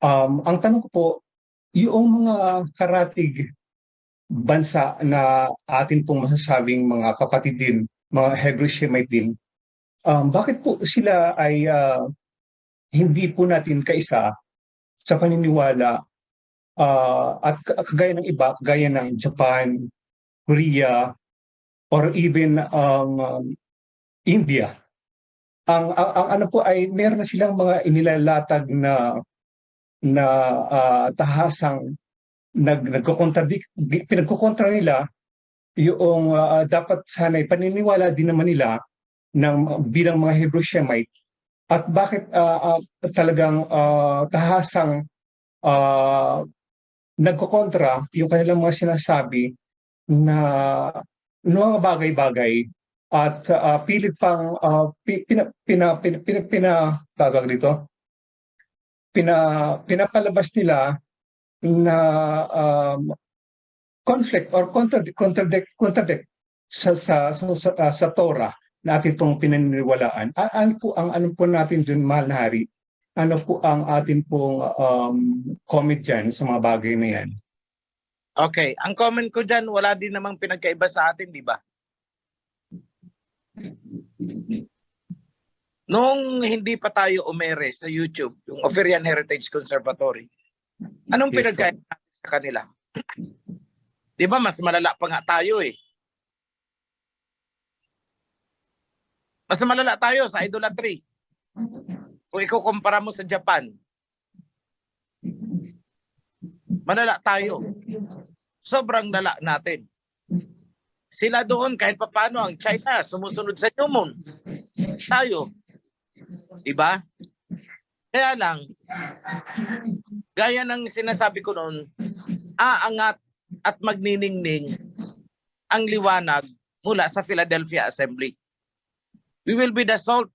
Um, ang tanong ko po, yung mga karatig bansa na atin pong masasabing mga kapatid din, mga Hebrew Shemite din, um, bakit po sila ay ah, hindi po natin kaisa sa paniniwala ah, at kagaya ng iba, kagaya ng Japan, Korea, or even um, India. Ang, ang, ang ano po ay meron na silang mga inilalatag na na ah, tahasang nag nagko-contradict pinagkokontra nila yung ah, dapat sana'y paniniwala din naman nila ng bilang mga Hebrew Shemite. At bakit ah, ah, talagang ah, tahasang ah, nagkokontra yung kanilang mga sinasabi na mga bagay-bagay at ah, pilit pang pi- pina, pina, pina, pina, pina, tawag dito pina, pinapalabas nila na um, conflict or contradict contradict, contradict sa sa sa, sa, sa Torah na atin pong pinaniniwalaan. A- Ano po ang ano po natin dun, mahal na hari? Ano po ang atin pong um, comment dyan sa mga bagay na yan? Okay, ang comment ko dyan, wala din namang pinagkaiba sa atin, di ba? Noong hindi pa tayo umere sa YouTube, yung Oferian Heritage Conservatory, anong Yes, pinagkaiba natin sa kanila? di ba, mas malala pa nga tayo eh. Mas malala tayo sa idolatry. Kung ikukumpara mo sa Japan, malala tayo. Sobrang lala natin. Sila doon kahit papano ang China sumusunod sa New Moon. Tayo. Diba? Kaya lang, gaya ng sinasabi ko noon, aangat at magniningning ang liwanag mula sa Philadelphia Assembly. We will be the salt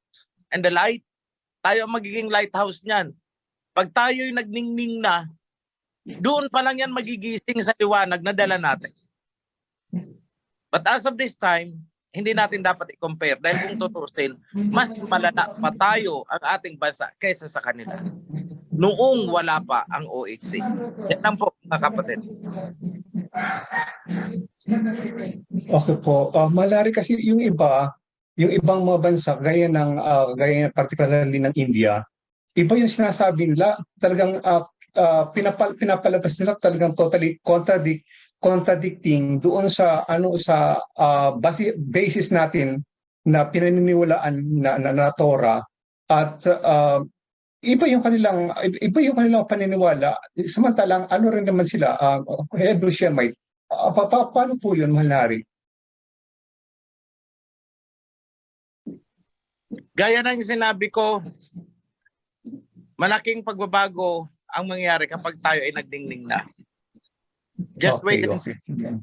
and the light. Tayo ang magiging lighthouse niyan. Pag tayo'y nagningning na, doon pa lang yan magigising sa liwanag na dala natin. But as of this time, hindi natin dapat i-compare dahil kung tutusin, mas malala pa tayo ang ating bansa kaysa sa kanila. Noong wala pa ang OHC. Yan lang po mga kapatid. Okay po. Uh, malari kasi yung iba, yung ibang mga bansa, gaya ng, ah, gaya particularly ng India, iba yung sinasabi nila, talagang ah, ah, pinapal, pinapalabas nila talagang totally contradict, contradicting doon sa ano sa ah, basi, basis natin na pinaniniwalaan na, na, na Torah at ah, iba yung kanilang iba yung kanilang paniniwala samantalang ano rin naman sila uh, Hebrew Shemite Ah, pa, pa, paano po yun, mahal hari? Gaya ng sinabi ko, malaking pagbabago ang mangyayari kapag tayo ay nagdingning na. Just wait and see. okay.